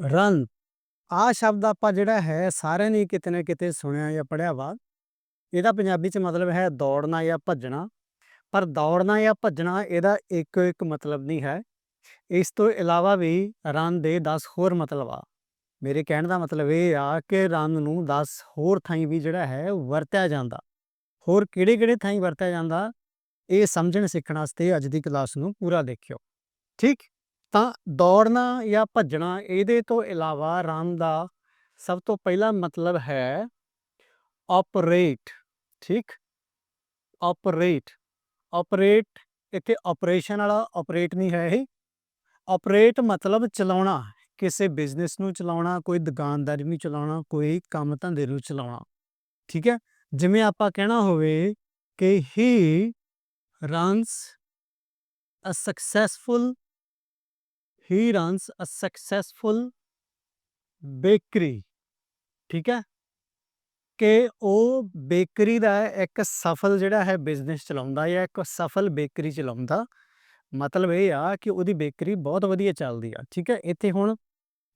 Run. ਆਹ ਸ਼ਬਦ ਆਪਾਂ ਜਿਹੜਾ ਹੈ, ਸਾਰਿਆਂ ਨੇ ਕਿਤੇ ਨਾ ਕਿਤੇ ਸੁਣਿਆ ਜਾਂ ਪੜ੍ਹਿਆ ਵਾ। ਇਹਦਾ ਪੰਜਾਬੀ ਚ ਮਤਲਬ ਹੈ ਦੌੜਨਾ ਜਾਂ ਭੱਜਣਾ। ਪਰ ਦੌੜਨਾ ਜਾਂ ਭੱਜਣਾ ਇਹਦਾ ਇੱਕੋ ਇੱਕ ਮਤਲਬ ਨਹੀਂ ਹੈ। ਇਸ ਤੋਂ ਇਲਾਵਾ ਵੀ ਰਨ ਦੇ 10 ਹੋਰ ਮਤਲਬ ਆ। ਮੇਰੇ ਕਹਿਣ ਦਾ ਮਤਲਬ ਇਹ ਆ ਕਿ ਰਨ ਨੂੰ 10 ਹੋਰ ਥਾਈਂ ਵੀ ਜਿਹੜਾ ਹੈ ਵਰਤਿਆ ਜਾਂਦਾ। ਹੋਰ ਕਿਹੜੇ ਕਿਹੜੇ ਥਾਈਂ ਵਰਤਿਆ ਜਾਂਦਾ, ਇਹ ਸਮਝਣ ਸਿੱਖਣ ਵਾਸਤੇ ਅੱਜ ਦੀ ਕਲਾਸ ਨੂੰ ਪੂਰਾ ਦੇਖਿਓ। ਠੀਕ? ਤਾਂ ਦੌੜਨਾ ਜਾਂ ਭੱਜਣਾ ਇਹਦੇ ਤੋਂ ਇਲਾਵਾ ਰਨ ਦਾ ਸਭ ਤੋਂ ਪਹਿਲਾ ਮਤਲਬ ਹੈ ਆਪਰੇਟ ਠੀਕ? ਆਪਰੇਟ ਆਪਰੇਟ ਇੱਥੇ ਆਪਰੇਸ਼ਨ ਵਾਲਾ ਆਪਰੇਟ ਨਹੀਂ ਹੈ ਇਹ। ਆਪਰੇਟ ਮਤਲਬ ਚਲਾਉਣਾ, ਕਿਸੇ ਬਿਜ਼ਨਸ ਨੂੰ ਚਲਾਉਣਾ, ਕੋਈ ਦੁਕਾਨਦਾਰੀ ਨੂੰ ਚਲਾਉਣਾ, ਕੋਈ ਕੰਮ ਧੰਦੇ ਨੂੰ ਚਲਾਉਣਾ, ਠੀਕ ਹੈ? ਜਿਵੇਂ ਆਪਾਂ ਕਹਿਣਾ ਹੋਵੇ ਕਿ he runs a successful he runs a successful bakery ਠੀਕ ਹੈ? ਕਿ ਉਹ ਬੇਕਰੀ ਦਾ ਇੱਕ ਸਫਲ ਜਿਹੜਾ ਹੈ ਬਿਜ਼ਨਸ ਚਲਾਉਂਦਾ ਜਾਂ ਇੱਕ ਸਫਲ ਬੇਕਰੀ ਚਲਾਉਂਦਾ, ਮਤਲਬ ਇਹ ਆ ਕਿ ਉਹਦੀ ਬੇਕਰੀ ਬਹੁਤ ਵਧੀਆ ਚੱਲਦੀ ਆ, ਠੀਕ ਹੈ? ਇੱਥੇ ਹੁਣ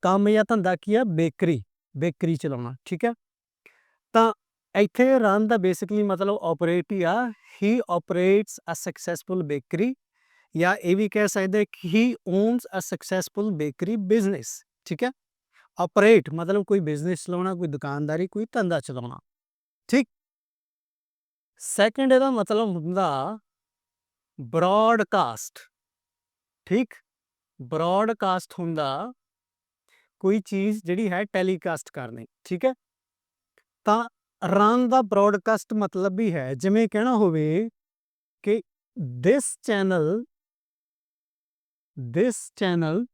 ਕੰਮ ਜਾਂ ਧੰਦਾ ਕੀ ਆ? ਬੇਕਰੀ ਬੇਕਰੀ ਚਲਾਉਣਾ, ਠੀਕ ਹੈ? ਤਾਂ ਇੱਥੇ ਰਨ ਦਾ ਬੇਸਿਕਲੀ ਮਤਲਬ ਆਪਰੇਟ ਹੀ ਆ he operates a successful bakery ਜਾਂ ਇਹ ਵੀ ਕਹਿ ਸਕਦੇ ਕਿ he owns a successful bakery business ਠੀਕ ਹੈ ਆਪਰੇਟ ਮਤਲਬ ਕੋਈ ਬਿਜ਼ਨਸ ਚਲਾਉਣਾ ਕੋਈ ਦੁਕਾਨਦਾਰੀ ਕੋਈ ਧੰਦਾ ਚਲਾਉਣਾ ਠੀਕ ਸੈਕੰਡ ਇਹਦਾ ਮਤਲਬ ਹੁੰਦਾ ਬ੍ਰੌਡਕਾਸਟ ਠੀਕ ਬ੍ਰੌਡਕਾਸਟ ਹੁੰਦਾ ਕੋਈ ਚੀਜ਼ ਜਿਹੜੀ ਹੈ ਟੈਲੀਕਾਸਟ ਕਰਨੀ ਠੀਕ ਹੈ ਤਾਂ ਰਨ ਦਾ ਬ੍ਰੌਡਕਾਸਟ ਮਤਲਬ ਵੀ ਹੈ ਜਿਵੇਂ ਕਹਿਣਾ ਹੋਵੇ ਕਿ this channel this channel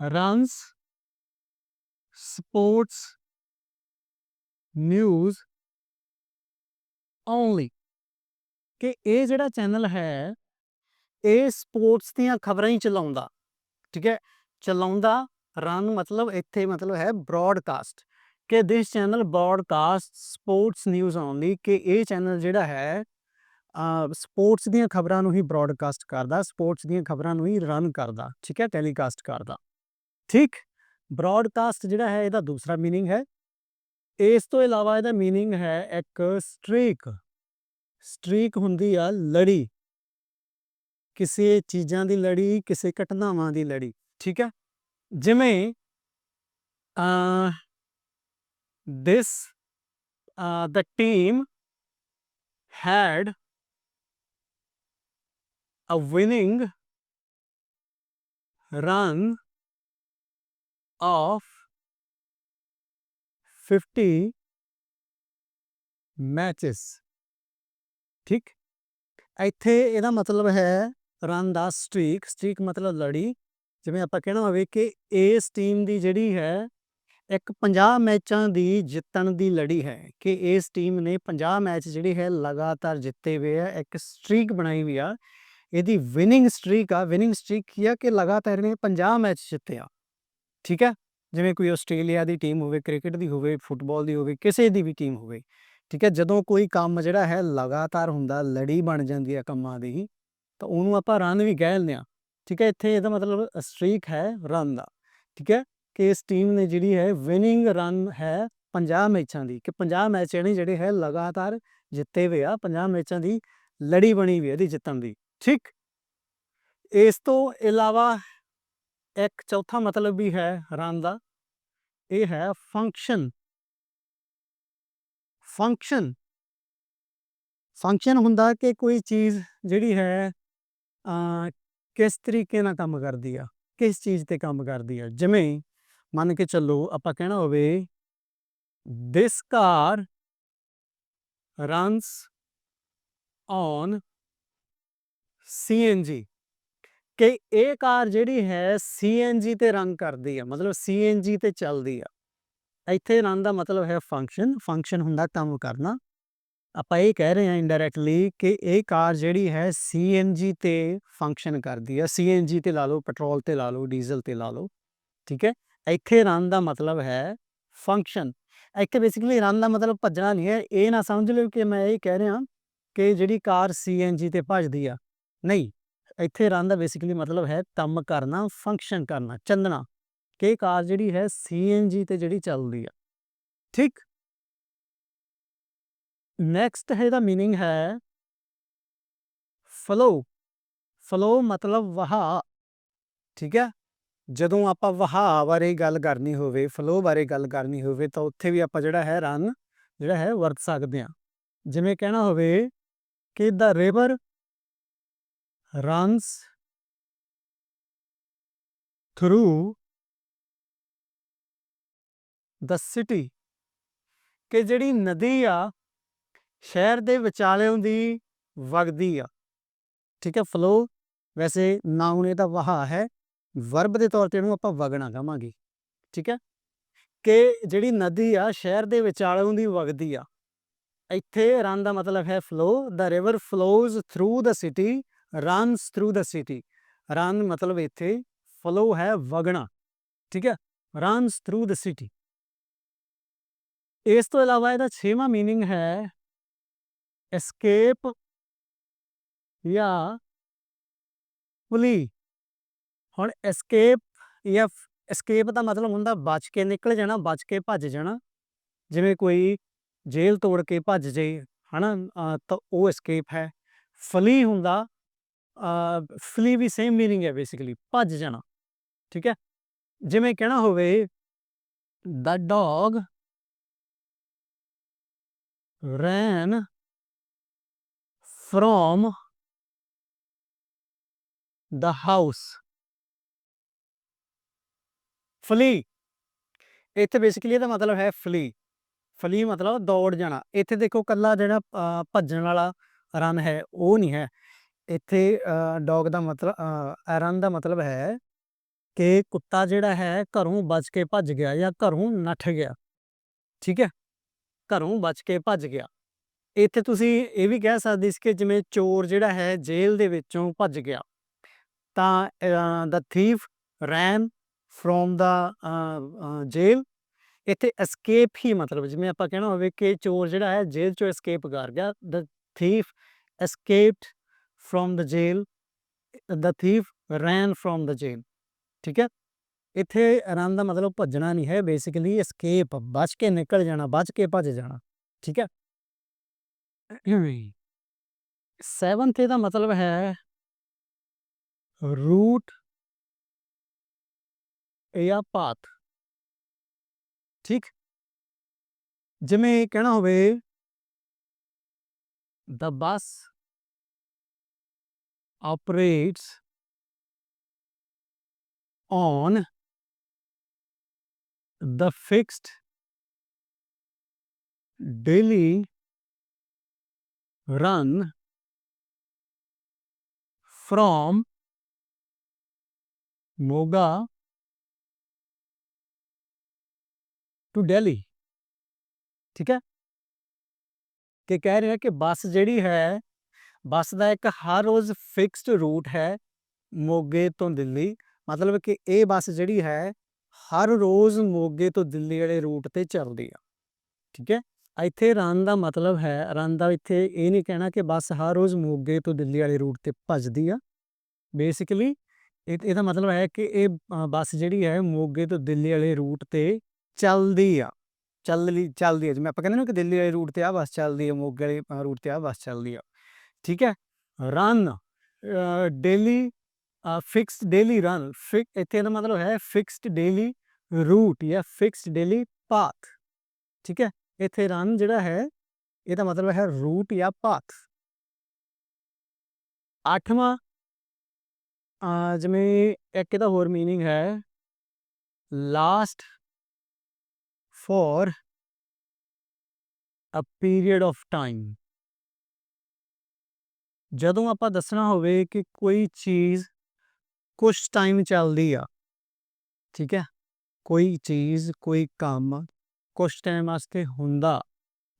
runs sports news only. ਕਿ ਇਹ ਜਿਹੜਾ ਚੈਨਲ ਹੈ, ਇਹ ਸਪੋਰਟਸ ਦੀਆਂ ਖਬਰਾਂ ਹੀ ਚਲਾਉਂਦਾ। ਠੀਕ ਹੈ? ਚਲਾਉਂਦਾ ਰਨ ਮਤਲਬ ਇੱਥੇ ਮਤਲਬ ਹੈ ਬ੍ਰੌਡਕਾਸਟ ਕਿ this channel broadcast sports news only ਕਿ ਇਹ ਚੈਨਲ ਜਿਹੜਾ ਹੈ ਸਪੋਰਟਸ ਦੀਆਂ ਖਬਰਾਂ ਨੂੰ ਹੀ ਬ੍ਰੌਡਕਾਸਟ ਕਰਦਾ ਸਪੋਰਟਸ ਦੀਆਂ ਖਬਰਾਂ ਨੂੰ ਹੀ ਰਨ ਕਰਦਾ ਠੀਕ ਹੈ ਟੈਲੀਕਾਸਟ ਕਰਦਾ ਠੀਕ ਬ੍ਰੌਡਕਾਸਟ ਜਿਹੜਾ ਹੈ ਇਹਦਾ ਦੂਸਰਾ मीनिंग ਹੈ ਇਸ ਤੋਂ ਇਲਾਵਾ ਇਹਦਾ मीनिंग ਹੈ ਇੱਕ ਸਟ੍ਰੀਕ ਸਟ੍ਰੀਕ ਹੁੰਦੀ ਆ ਲੜੀ ਕਿਸੇ ਚੀਜ਼ਾਂ ਦੀ ਲੜੀ ਕਿਸੇ ਘਟਨਾਵਾਂ ਦੀ ਲੜੀ ਠੀਕ ਹੈ ਜਿਵੇਂ ਅ this uh, the team had a winning run of 50 matches ਠੀਕ ਇੱਥੇ ਇਹਦਾ ਮਤਲਬ ਹੈ ਰਨ ਦਾ ਸਟ੍ਰੀਕ ਸਟ੍ਰੀਕ ਮਤਲਬ ਲੜੀ ਜਿਵੇਂ ਆਪਾਂ ਕਹਿਣਾ ਹੋਵੇ ਕਿ ਇਸ ਟੀਮ ਦੀ ਜਿਹੜੀ ਹੈ ਇੱਕ 50 ਮੈਚਾਂ ਦੀ ਜਿੱਤਣ ਦੀ ਲੜੀ ਹੈ ਕਿ ਇਸ ਟੀਮ ਨੇ 50 ਮੈਚ ਜਿਹੜੇ ਹੈ ਲਗਾਤਾਰ ਜਿੱਤੇ ਹੋਏ ਆ ਇੱਕ ਸਟ੍ਰੀਕ ਬਣਾਈ ਹੋਈ ਆ ਇਹਦੀ ਵਿਨਿੰਗ ਸਟ੍ਰੀਕ ਆ ਵਿਨਿੰਗ ਸਟ੍ਰੀਕ ਕੀ ਆ ਕਿ ਲਗਾਤਾਰ ਇਹਨੇ 50 ਮੈਚ ਜਿੱਤੇ ਆ। ਠੀਕ ਹੈ? ਜਿਵੇਂ ਕੋਈ ਆਸਟ੍ਰੇਲੀਆ ਦੀ ਟੀਮ ਹੋਵੇ, ਕ੍ਰਿਕਟ ਦੀ ਹੋਵੇ ਫੁੱਟਬਾਲ ਦੀ ਹੋਵੇ, ਕਿਸੇ ਦੀ ਵੀ ਟੀਮ ਹੋਵੇ। ਠੀਕ ਹੈ? ਜਦੋਂ ਕੋਈ ਕੰਮ ਜਿਹੜਾ ਹੈ ਲਗਾਤਾਰ ਹੁੰਦਾ, ਲੜੀ ਬਣ ਜਾਂਦੀ ਹੈ ਕੰਮਾਂ ਦੀ ਤਾਂ ਉਹਨੂੰ ਆਪਾਂ ਰਨ ਵੀ ਕਹਿ ਲੈਂਦੇ ਆ ਠੀਕ ਹੈ? ਇੱਥੇ ਇਹਦਾ ਮਤਲਬ ਸਟ੍ਰੀਕ ਹੈ ਰਨ ਦਾ। ਠੀਕ ਹੈ? ਕਿ ਇਸ ਟੀਮ ਨੇ ਜਿਹੜੀ ਹੈ ਵਿਨਿੰਗ ਰਨ ਹੈ 50 ਮੈਚਾਂ ਦੀ, ਕਿ 50 ਮੈਚ ਇਹਨੇ ਜਿਹੜੇ ਹੈ ਲਗਾਤਾਰ ਜਿੱਤੇ ਹੋਏ ਆ 50 ਮੈਚਾਂ ਦੀ ਲੜੀ ਬਣੀ ਹੋਈ ਇਹਦੀ ਜਿੱਤਣ ਦੀ। ਠੀਕ ਇਸ ਤੋਂ ਇਲਾਵਾ ਇੱਕ ਚੌਥਾ ਮਤਲਬ ਵੀ ਹੈ ਰਨ ਦਾ ਇਹ ਹੈ ਫੰਕਸ਼ਨ ਫੰਕਸ਼ਨ ਫੰਕਸ਼ਨ ਹੁੰਦਾ ਕਿ ਕੋਈ ਚੀਜ਼ ਜਿਹੜੀ ਹੈ ਅ ਕਿਸ ਤਰੀਕੇ ਨਾਲ ਕੰਮ ਕਰਦੀ ਆ ਕਿਸ ਚੀਜ਼ ਤੇ ਕੰਮ ਕਰਦੀ ਆ ਜਿਵੇਂ ਮੰਨ ਕੇ ਚੱਲੋ ਆਪਾਂ ਕਹਿਣਾ ਹੋਵੇ this car runs on CNG ਕਿ ਇਹ ਕਾਰ ਜਿਹੜੀ ਹੈ CNG ਤੇ ਰਨ ਕਰਦੀ ਆ, ਮਤਲਬ CNG ਤੇ ਚੱਲਦੀ ਆ। ਇੱਥੇ ਰਨ ਦਾ ਮਤਲਬ ਹੈ ਫੰਕਸ਼ਨ ਫੰਕਸ਼ਨ ਹੁੰਦਾ ਕੰਮ ਕਰਨਾ। ਆਪਾਂ ਇਹ ਕਹਿ ਰਹੇ ਹਾਂ ਇਨਡਾਇਰੈਕਟਲੀ ਕਿ ਇਹ ਕਾਰ ਜਿਹੜੀ ਹੈ CNG ਤੇ ਫੰਕਸ਼ਨ ਕਰਦੀ ਆ। CNG ਤੇ ਲਾ ਲਓ ਪੈਟਰੋਲ ਤੇ ਲਾ ਲਓ ਡੀਜ਼ਲ ਤੇ ਲਾ ਲਓ, ਠੀਕ ਹੈ? ਇੱਥੇ ਰਨ ਦਾ ਮਤਲਬ ਹੈ ਫੰਕਸ਼ਨ ਇੱਥੇ ਬੇਸਿਕਲੀ ਰਨ ਦਾ ਮਤਲਬ ਭੱਜਣਾ ਨਹੀਂ ਹੈ। ਇਹ ਨਾ ਸਮਝ ਲਿਓ ਕਿ ਮੈਂ ਇਹ ਕਹਿ ਰਿਹਾ ਕਿ ਜਿਹੜੀ ਕਾਰ CNG ਤੇ ਭੱਜਦੀ ਆ ਨਹੀਂ ਇੱਥੇ ਰਨ ਦਾ ਬੇਸਿਕਲੀ ਮਤਲਬ ਹੈ ਕੰਮ ਕਰਨਾ ਫੰਕਸ਼ਨ ਕਰਨਾ ਚੱਲਣਾ ਕਿ ਕਾਰ ਜਿਹੜੀ ਹੈ ਸੀਐਨਜੀ ਤੇ ਜਿਹੜੀ ਚੱਲਦੀ ਆ ਠੀਕ ਨੈਕਸਟ ਹੈ ਇਹਦਾ मीनिंग ਹੈ ਫਲੋ ਫਲੋ ਮਤਲਬ ਵਹਾ ਠੀਕ ਹੈ ਜਦੋਂ ਆਪਾਂ ਵਹਾ ਬਾਰੇ ਗੱਲ ਕਰਨੀ ਹੋਵੇ ਫਲੋ ਬਾਰੇ ਗੱਲ ਕਰਨੀ ਹੋਵੇ ਤਾਂ ਉੱਥੇ ਵੀ ਆਪਾਂ ਜਿਹੜਾ ਹੈ ਰਨ ਜਿਹੜਾ ਹੈ ਵਰਤ ਸਕਦੇ ਹਾਂ ਜਿਵੇਂ ਕਹਿਣਾ ਹੋਵੇ ਕਿ the river runs through the city ਕਿ ਜਿਹੜੀ ਨਦੀ ਆ, ਸ਼ਹਿਰ ਦੇ ਵਿਚਾਲਿਓਂ ਦੀ ਵਗਦੀ ਆ। ਠੀਕ ਹੈ ਫਲੋ ਵੈਸੇ ਨਾਉਨ ਇਹਦਾ ਵਹਾ ਹੈ ਵਰਬ ਦੇ ਤੌਰ ਤੇ ਇਹਨੂੰ ਆਪਾਂ ਵਗਣਾ ਕਹਾਂਗੇ। ਠੀਕ ਹੈ, ਕਿ ਜਿਹੜੀ ਨਦੀ ਆ, ਸ਼ਹਿਰ ਦੇ ਵਿਚਾਲਿਓਂ ਦੀ ਵਗਦੀ ਆ। ਇੱਥੇ ਰਨ ਦਾ ਮਤਲਬ ਹੈ flow the river flows through the city runs through the city run ਮਤਲਬ ਇੱਥੇ ਫਲੋ ਹੈ ਵਗਣਾ ਠੀਕ ਹੈ ਰਨਸ ਥਰੂ ਦਾ ਸਿਟੀ ਇਸ ਤੋਂ ਇਲਾਵਾ ਇਹਦਾ ਛੇਵਾਂ मीनिंग ਹੈ ਐਸਕੇਪ ਜਾਂ ਫਲੀ ਹੁਣ ਐਸਕੇਪ ਜਾਂ ਐਸਕੇਪ ਦਾ ਮਤਲਬ ਹੁੰਦਾ ਬਚ ਕੇ ਨਿਕਲ ਜਾਣਾ ਬਚ ਕੇ ਭੱਜ ਜਾਣਾ ਜਿਵੇਂ ਕੋਈ ਜੇਲ੍ਹ ਤੋੜ ਕੇ ਭੱਜ ਜੇ ਹਨਾ ਤਾਂ ਉਹ ਐਸਕੇਪ ਹੈ ਫਲੀ ਹੁੰਦਾ ਫਲੀ ਵੀ ਸੇਮ ਮੀਨਿੰਗ ਹੈ ਬੇਸਿਕਲੀ ਭੱਜ ਜਾਣਾ, ਠੀਕ ਹੈ? ਜਿਵੇਂ ਕਹਿਣਾ ਹੋਵੇ the dog ran from the house flee ਇੱਥੇ ਬੇਸਿਕਲੀ ਇਹਦਾ ਮਤਲਬ ਹੈ ਫਲੀ ਫਲੀ ਮਤਲਬ ਦੌੜ ਜਾਣਾ। ਇੱਥੇ ਦੇਖੋ ਕੱਲਾ ਜਿਹੜਾ ਭੱਜਣ ਵਾਲਾ ਰਨ ਹੈ, ਉਹ ਨਹੀਂ ਹੈ। ਇੱਥੇ ਡੌਗ ਦਾ ਮਤਲਬ ਐਰਨ ਦਾ ਮਤਲਬ ਹੈ ਕਿ ਕੁੱਤਾ ਜਿਹੜਾ ਹੈ ਘਰੋਂ ਬਚ ਕੇ ਭੱਜ ਗਿਆ ਜਾਂ ਘਰੋਂ ਨੱਠ ਗਿਆ। ਠੀਕ ਹੈ? ਘਰੋਂ ਬਚ ਕੇ ਭੱਜ ਗਿਆ। ਇੱਥੇ ਤੁਸੀਂ ਇਹ ਵੀ ਕਹਿ ਸਕਦੇ ਸੀ ਕਿ ਜਿਵੇਂ ਚੋਰ ਜਿਹੜਾ ਹੈ ਜੇਲ੍ਹ ਦੇ ਵਿੱਚੋਂ ਭੱਜ ਗਿਆ। ਤਾਂ the thief ran from the ਜੇਲ੍ਹ। ਇੱਥੇ ਐਸਕੇਪ ਹੀ ਮਤਲਬ, ਜਿਵੇਂ ਆਪਾਂ ਕਹਿਣਾ ਹੋਵੇ ਕਿ ਚੋਰ ਜਿਹੜਾ ਹੈ ਜੇਲ੍ਹ ਚੋਂ ਐਸਕੇਪ ਕਰ ਗਿਆ। The thief escaped from the jail the thief ran from the jail ਠੀਕ ਹੈ ਇੱਥੇ ਰਨ ਦਾ ਮਤਲਬ ਭੱਜਣਾ ਨਹੀਂ ਹੈ ਬੇਸਿਕਲੀ ਐਸਕੇਪ ਬਚ ਕੇ ਨਿਕਲ ਜਾਣਾ ਬਚ ਕੇ ਭੱਜ ਜਾਣਾ ਠੀਕ ਹੈ 7th ਦਾ ਮਤਲਬ ਹੈ ਰੂਟ ਜਾਂ ਪਾਥ ਠੀਕ ਜਿਵੇਂ ਕਹਿਣਾ ਹੋਵੇ the bus operates on the fixed daily run from Moga to Delhi ਠੀਕ ਹੈ ਕਿ ਕਹਿ ਰਿਹਾ ਕਿ ਬੱਸ ਜਿਹੜੀ ਹੈ ਬੱਸ ਦਾ ਇੱਕ ਹਰ ਰੋਜ਼ ਫਿਕਸਡ ਰੂਟ ਹੈ ਮੋਗੇ ਤੋਂ ਦਿੱਲੀ। ਮਤਲਬ ਕਿ ਇਹ ਬੱਸ ਜਿਹੜੀ ਹੈ, ਹਰ ਰੋਜ਼ ਮੋਗੇ ਤੋਂ ਦਿੱਲੀ ਵਾਲੇ ਰੂਟ ਤੇ ਚੱਲਦੀ ਆ। ਠੀਕ ਹੈ? ਇੱਥੇ ਰਨ ਦਾ ਮਤਲਬ ਹੈ ਰਨ ਦਾ ਇੱਥੇ ਇਹ ਨਹੀਂ ਕਹਿਣਾ ਕਿ ਬੱਸ ਹਰ ਰੋਜ਼ ਮੋਗੇ ਤੋਂ ਦਿੱਲੀ ਵਾਲੇ ਰੂਟ ਤੇ ਭੱਜਦੀ ਆ। ਬੇਸਿਕਲੀ ਇਹਦਾ ਮਤਲਬ ਹੈ ਕਿ ਇਹ ਬੱਸ ਜਿਹੜੀ ਹੈ ਮੋਗੇ ਤੋਂ ਦਿੱਲੀ ਵਾਲੇ ਰੂਟ ਤੇ ਚੱਲਦੀ ਆ। ਚੱਲ ਲਈ ਚੱਲਦੀ ਆ। ਜਿਵੇਂ ਆਪਾਂ ਕਹਿੰਦੇ ਨਾ ਕਿ ਦਿੱਲੀ ਵਾਲੇ ਰੂਟ ਤੇ ਆ ਬੱਸ ਚੱਲਦੀ ਆ, ਮੋਗੇ ਵਾਲੇ ਰੂਟ ਤੇ ਆ ਬੱਸ ਚੱਲਦੀ ਆ। ठीक है? Run daily fix daily run fix इतने मतलब है फिक्स्ड डेली रूट या फिक्स्ड डेली पाथ ठीक है? इतने रन जोड़ा है यदा मतलब है रूट या पाथ अठवा जमें एक होर तो मीनिंग है last for a period of time ਜਦੋਂ ਆਪਾਂ ਦੱਸਣਾ ਹੋਵੇ ਕਿ ਕੋਈ ਚੀਜ਼ ਕੁਝ ਟਾਈਮ ਚੱਲਦੀ ਆ, ਠੀਕ ਹੈ? ਕੋਈ ਚੀਜ਼, ਕੋਈ ਕੰਮ ਕੁਝ ਟਾਈਮ ਵਾਸਤੇ ਹੁੰਦਾ,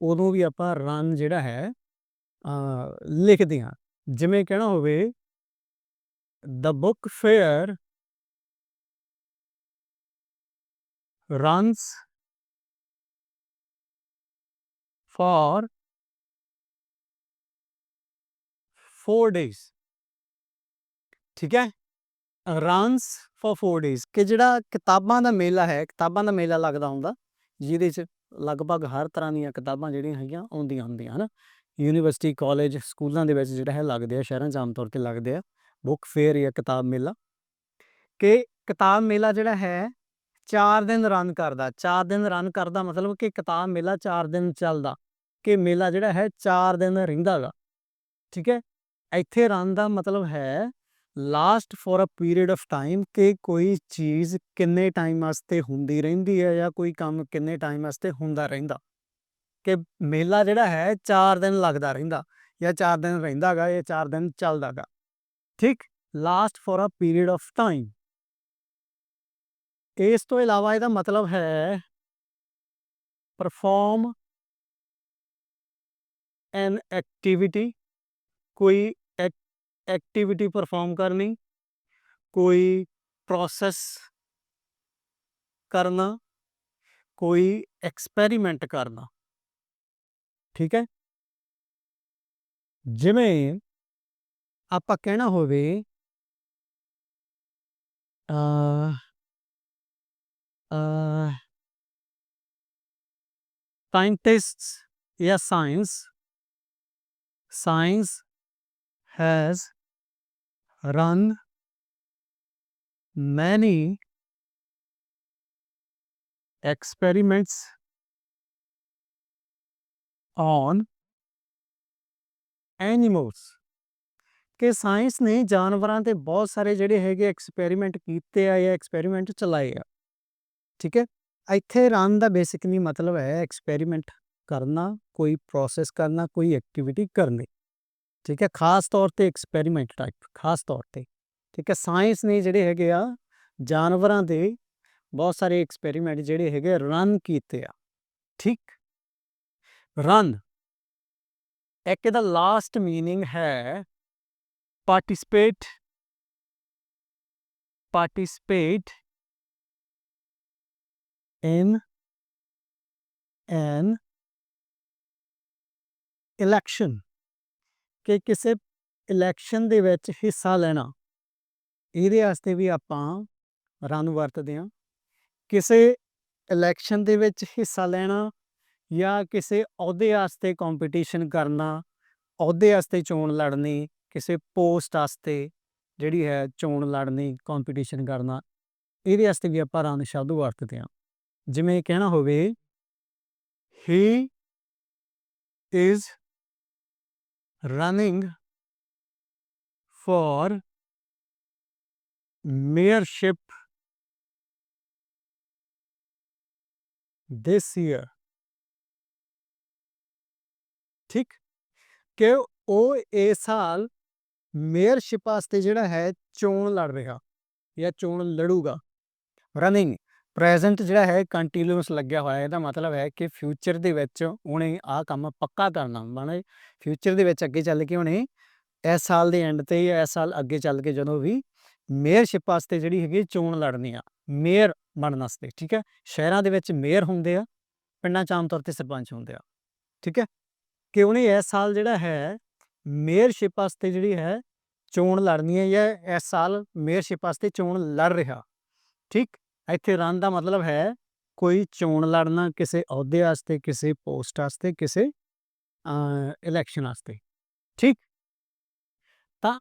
ਉਦੋਂ ਵੀ ਆਪਾਂ ਰਨ ਜਿਹੜਾ ਹੈ ਲਿਖਦੇ ਹਾਂ। ਜਿਵੇਂ ਕਹਿਣਾ ਹੋਵੇ the book fair runs for four days ਠੀਕ ਹੈ? ਰਨਸ ਫॉर 4 ਡੇਜ਼ ਕਿ ਜਿਹੜਾ ਕਿਤਾਬਾਂ ਦਾ ਮੇਲਾ ਹੈ, ਕਿਤਾਬਾਂ ਦਾ ਮੇਲਾ ਲੱਗਦਾ ਹੁੰਦਾ, ਜਿਹਦੇ 'ਚ ਲਗਭਗ ਹਰ ਤਰ੍ਹਾਂ ਦੀਆਂ ਕਿਤਾਬਾਂ ਜਿਹੜੀਆਂ ਹੈਗੀਆਂ, ਆਉਂਦੀਆਂ ਹੁੰਦੀਆਂ, ਹਨ? ਯੂਨੀਵਰਸਿਟੀ ਕਾਲਜ ਸਕੂਲਾਂ ਦੇ ਵਿੱਚ ਜਿਹੜਾ ਹੈ ਲੱਗਦੇ ਆ, ਸ਼ਹਿਰਾਂ 'ਚ ਆਮ ਤੌਰ ਤੇ ਲੱਗਦੇ ਆ ਬੁੱਕ ਫੇਅਰ ਜਾਂ ਕਿਤਾਬ ਮੇਲਾ। ਕਿ ਕਿਤਾਬ ਮੇਲਾ ਜਿਹੜਾ ਹੈ 4 ਦਿਨ ਰਨ ਕਰਦਾ। 4 ਦਿਨ ਰਨ ਕਰਦਾ ਮਤਲਬ ਕਿ ਕਿਤਾਬ ਮੇਲਾ 4 ਦਿਨ ਚੱਲਦਾ, ਕਿ ਮੇਲਾ ਜਿਹੜਾ ਹੈ 4 ਦਿਨ ਰਹਿੰਦਾਗਾ। ਠੀਕ ਹੈ? ਇੱਥੇ ਰਨ ਦਾ ਮਤਲਬ ਹੈ last for a period of time ਕਿ ਕੋਈ ਚੀਜ਼ ਕਿੰਨੇ ਟਾਈਮ ਵਾਸਤੇ ਹੁੰਦੀ ਰਹਿੰਦੀ ਹੈ ਜਾਂ ਕੋਈ ਕੰਮ ਕਿੰਨੇ ਟਾਈਮ ਵਾਸਤੇ ਹੁੰਦਾ ਰਹਿੰਦਾ। ਕਿ ਮੇਲਾ ਜਿਹੜਾ ਹੈ 4 ਦਿਨ ਲੱਗਦਾ ਰਹਿੰਦਾ ਜਾਂ 4 ਦਿਨ ਰਹਿੰਦਾਗਾ ਜਾਂ 4 ਦਿਨ ਚੱਲਦਾਗਾ ਠੀਕ last for a period of time ਇਸ ਤੋਂ ਇਲਾਵਾ ਇਹਦਾ ਮਤਲਬ ਹੈ ਪਰਫਾਰਮ ਐਨ ਐਕਟੀਵਿਟੀ ਕੋਈ ਐਕਟੀਵਿਟੀ ਪਰਫਾਰਮ ਕਰਨੀ ਕੋਈ ਪ੍ਰੋਸੈਸ ਕਰਨਾ ਕੋਈ ਐਕਸਪੈਰੀਮੈਂਟ ਕਰਨਾ ਠੀਕ ਹੈ ਜਿਵੇਂ ਆਪਾਂ ਕਹਿਣਾ ਹੋਵੇ ਅ ਅ ਸਾਇੰਟਿਸਟਸ ਜਾਂ science science has run many experiments on animals. ਕਿ ਸਾਇੰਸ ਨੇ ਜਾਨਵਰਾਂ ਤੇ ਬਹੁਤ ਸਾਰੇ ਜਿਹੜੇ ਹੈਗੇ ਐਕਸਪੈਰੀਮੈਂਟ ਕੀਤੇ ਆ ਜਾਂ ਐਕਸਪੈਰੀਮੈਂਟ ਚਲਾਏ ਆ। ਠੀਕ ਹੈ? ਇੱਥੇ ਰਨ ਦਾ ਬੇਸਿਕਲੀ ਮਤਲਬ ਹੈ ਐਕਸਪੈਰੀਮੈਂਟ ਕਰਨਾ, ਕੋਈ ਪ੍ਰੋਸੈਸ ਕਰਨਾ, ਕੋਈ ਐਕਟੀਵਿਟੀ ਕਰਨੀ। ਠੀਕ ਹੈ, ਖਾਸ ਤੌਰ ਤੇ ਐਕਸਪੈਰੀਮੈਂਟ ਟਾਈਪ ਖਾਸ ਤੌਰ ਤੇ। ਠੀਕ ਹੈ ਸਾਇੰਸ ਨੇ ਜਿਹੜੇ ਹੈਗੇ ਆ, ਜਾਨਵਰਾਂ ਦੇ ਬਹੁਤ ਸਾਰੇ ਐਕਸਪੈਰੀਮੈਂਟ ਜਿਹੜੇ ਹੈਗੇ ਰਨ ਕੀਤੇ ਆ। ਠੀਕ? ਰਨ ਇੱਕ ਦਾ ਲਾਸਟ ਮੀਨਿੰਗ ਹੈ participate participate in an election ਕਿ ਕਿਸੇ ਇਲੈਕਸ਼ਨ ਦੇ ਵਿੱਚ ਹਿੱਸਾ ਲੈਣਾ। ਇਹਦੇ ਵਾਸਤੇ ਵੀ ਆਪਾਂ ਰਨ ਵਰਤਦੇ ਹਾਂ। ਕਿਸੇ ਇਲੈਕਸ਼ਨ ਦੇ ਵਿੱਚ ਹਿੱਸਾ ਲੈਣਾ ਜਾਂ ਕਿਸੇ ਅਹੁਦੇ ਵਾਸਤੇ ਕੰਪੀਟੀਸ਼ਨ ਕਰਨਾ, ਅਹੁਦੇ ਵਾਸਤੇ ਚੋਣ ਲੜਨੀ, ਕਿਸੇ ਪੋਸਟ ਵਾਸਤੇ ਜਿਹੜੀ ਹੈ ਚੋਣ ਲੜਨੀ ਕੰਪੀਟੀਸ਼ਨ ਕਰਨਾ, ਇਹਦੇ ਵਾਸਤੇ ਵੀ ਆਪਾਂ ਰਨ ਸ਼ਬਦ ਵਰਤਦੇ ਹਾਂ। ਜਿਵੇਂ ਕਹਿਣਾ ਹੋਵੇ he is running for mayorship this year. ਠੀਕ ਕਿ ਉਹ ਇਸ ਸਾਲ ਮੇਅਰਸ਼ਿਪ ਵਾਸਤੇ ਜਿਹੜਾ ਹੈ ਚੋਣ ਲੜ ਰਿਹਾ ਜਾਂ ਚੋਣ ਲੜੂਗਾ ਰਨਿੰਗ ਪ੍ਰੈਜ਼ੈਂਟ ਜਿਹੜਾ ਹੈ ਕੰਟੀਨਿਊਸ ਲੱਗਿਆ ਹੋਇਆ ਇਹਦਾ ਮਤਲਬ ਹੈ ਕਿ ਫਿਊਚਰ ਦੇ ਵਿੱਚ ਉਹਨੇ ਆਹ ਕੰਮ ਪੱਕਾ ਕਰਨਾ। ਮਾਨੇ ਫਿਊਚਰ ਦੇ ਵਿੱਚ ਅੱਗੇ ਚੱਲ ਕੇ ਉਹਨੇ ਇਸ ਸਾਲ ਦੇ ਐਂਡ ਤੇ ਜਾਂ ਇਸ ਸਾਲ ਅੱਗੇ ਚੱਲ ਕੇ ਜਦੋਂ ਵੀ ਮੇਅਰਸ਼ਿਪ ਵਾਸਤੇ ਜਿਹੜੀ ਹੈਗੀ ਚੋਣ ਲੜਨੀ ਆ। ਮੇਅਰ ਬਣਨ ਵਾਸਤੇ, ਠੀਕ ਹੈ? ਸ਼ਹਿਰਾਂ ਦੇ ਵਿੱਚ ਮੇਅਰ ਹੁੰਦੇ ਆ, ਪਿੰਡਾਂ 'ਚ ਆਮ ਤੌਰ ਤੇ ਸਰਪੰਚ ਹੁੰਦੇ ਆ, ਠੀਕ ਹੈ? ਕਿ ਉਹਨੇ ਇਸ ਸਾਲ ਜਿਹੜਾ ਹੈ ਮੇਅਰਸ਼ਿਪ ਵਾਸਤੇ ਜਿਹੜੀ ਹੈ, ਚੋਣ ਲੜਨੀ ਹੈ ਜਾਂ ਇਸ ਸਾਲ ਮੇਅਰਸ਼ਿਪ ਵਾਸਤੇ ਚੋਣ ਲੜ ਰਿਹਾ, ਠੀਕ? ਇੱਥੇ ਰਨ ਦਾ ਮਤਲਬ ਹੈ ਕੋਈ ਚੋਣ ਲੜਨਾ ਕਿਸੇ ਅਹੁਦੇ ਵਾਸਤੇ, ਕਿਸੇ ਪੋਸਟ ਵਾਸਤੇ, ਕਿਸੇ ਇਲੈਕਸ਼ਨ ਵਾਸਤੇ। ਠੀਕ? ਤਾਂ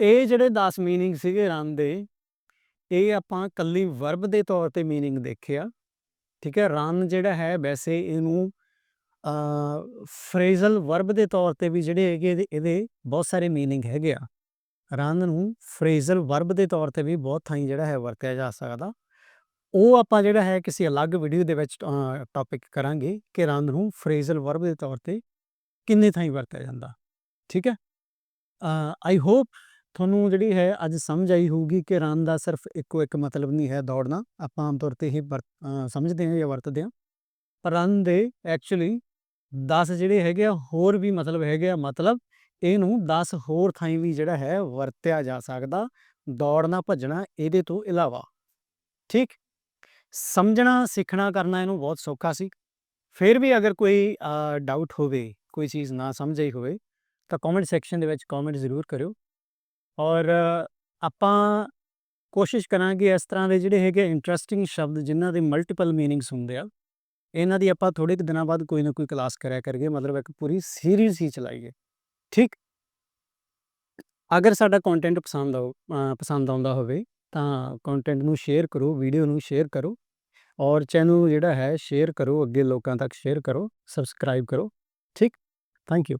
ਇਹ ਜਿਹੜੇ 10 ਮੀਨਿੰਗ ਸੀਗੇ ਰਨ ਦੇ, ਇਹ ਆਪਾਂ ਕੱਲੀ ਵਰਬ ਦੇ ਤੌਰ ਤੇ ਮੀਨਿੰਗ ਦੇਖਿਆ। ਠੀਕ ਹੈ? ਰਨ ਜਿਹੜਾ ਹੈ ਵੈਸੇ ਇਹਨੂੰ ਫਰੇਜ਼ਲ ਵਰਬ ਦੇ ਤੌਰ ਤੇ ਵੀ ਜਿਹੜੇ ਹੈਗੇ ਇਹਦੇ ਇਹਦੇ ਬਹੁਤ ਸਾਰੇ ਮੀਨਿੰਗ ਹੈਗੇ ਆ। ਰਨ ਨੂੰ ਫਰੇਜ਼ਲ ਵਰਬ ਦੇ ਤੌਰ ਤੇ ਵੀ ਬਹੁਤ ਥਾਈਂ ਜਿਹੜਾ ਹੈ ਵਰਤਿਆ ਜਾ ਸਕਦਾ। ਉਹ ਆਪਾਂ ਜਿਹੜਾ ਹੈ ਕਿਸੇ ਅਲੱਗ ਵੀਡੀਓ ਦੇ ਵਿੱਚ ਟੌਪਿਕ ਕਰਾਂਗੇ ਕਿ ਰਨ ਨੂੰ ਫਰੇਜ਼ਲ ਵਰਬ ਦੇ ਤੌਰ ਤੇ ਕਿੰਨੇ ਥਾਈਂ ਵਰਤਿਆ ਜਾਂਦਾ। ਠੀਕ ਹੈ? ਆਈ ਹੋਪ ਤੁਹਾਨੂੰ ਜਿਹੜੀ ਹੈ ਅੱਜ ਸਮਝ ਆਈ ਹੋਊਗੀ ਕਿ ਰਨ ਦਾ ਸਿਰਫ ਇੱਕੋ ਇੱਕ ਮਤਲਬ ਨਹੀਂ ਹੈ ਦੌੜਨਾ। ਆਪਾਂ ਆਮ ਤੌਰ ਤੇ ਇਹ ਸਮਝਦੇ ਹਾਂ ਜਾਂ ਵਰਤਦੇ ਹਾਂ। ਪਰ ਰਨ ਦੇ ਐਕਚੁਅਲੀ 10 ਜਿਹੜੇ ਹੈਗੇ ਆ, ਹੋਰ ਵੀ ਮਤਲਬ ਹੈਗੇ ਆ। ਮਤਲਬ ਇਹਨੂੰ 10 ਹੋਰ ਥਾਈਂ ਵੀ ਜਿਹੜਾ ਹੈ ਵਰਤਿਆ ਜਾ ਸਕਦਾ, ਦੌੜਨਾ, ਭੱਜਣਾ ਇਹਦੇ ਤੋਂ ਇਲਾਵਾ। ਠੀਕ? ਸਮਝਣਾ, ਸਿੱਖਣਾ ਕਰਨਾ ਇਹਨੂੰ ਬਹੁਤ ਸੌਖਾ ਸੀ। ਫਿਰ ਵੀ ਅਗਰ ਕੋਈ ਡਾਊਟ ਹੋਵੇ, ਕੋਈ ਚੀਜ਼ ਨਾ ਸਮਝ ਆਈ ਹੋਵੇ, ਤਾਂ ਕਮੈਂਟ ਸੈਕਸ਼ਨ ਦੇ ਵਿੱਚ ਕਮੈਂਟ ਜ਼ਰੂਰ ਕਰਿਓ। ਔਰ ਆਪਾਂ ਕੋਸ਼ਿਸ਼ ਕਰਾਂਗੇ ਇਸ ਤਰ੍ਹਾਂ ਦੇ ਜਿਹੜੇ ਹੈਗੇ ਇੰਟਰਸਟਿੰਗ ਸ਼ਬਦ ਜਿਨ੍ਹਾਂ ਦੇ ਮਲਟੀਪਲ ਮੀਨਿੰਗਸ ਹੁੰਦੇ ਆ, ਇਹਨਾਂ ਦੀ ਆਪਾਂ ਥੋੜੇ ਕੁ ਦਿਨਾਂ ਬਾਅਦ ਕੋਈ ਨਾ ਕੋਈ ਕਲਾਸ ਕਰਿਆ ਕਰੀਏ, ਮਤਲਬ ਇੱਕ ਪੂਰੀ ਸੀਰੀਜ਼ ਹੀ ਚਲਾਈਏ। ਠੀਕ? ਅਗਰ ਸਾਡਾ ਕੰਟੈਂਟ ਪਸੰਦ ਆਉ ਪਸੰਦ ਆਉਂਦਾ ਹੋਵੇ ਤਾਂ ਕੰਟੈਂਟ ਨੂੰ ਸ਼ੇਅਰ ਕਰੋ ਵੀਡੀਓ ਨੂੰ ਸ਼ੇਅਰ ਕਰੋ ਔਰ ਚੈਨਲ ਨੂੰ ਜਿਹੜਾ ਹੈ ਸ਼ੇਅਰ ਕਰੋ, ਅੱਗੇ ਲੋਕਾਂ ਤੱਕ ਸ਼ੇਅਰ ਕਰੋ ਸਬਸਕ੍ਰਾਈਬ ਕਰੋ, ਠੀਕ? Thank you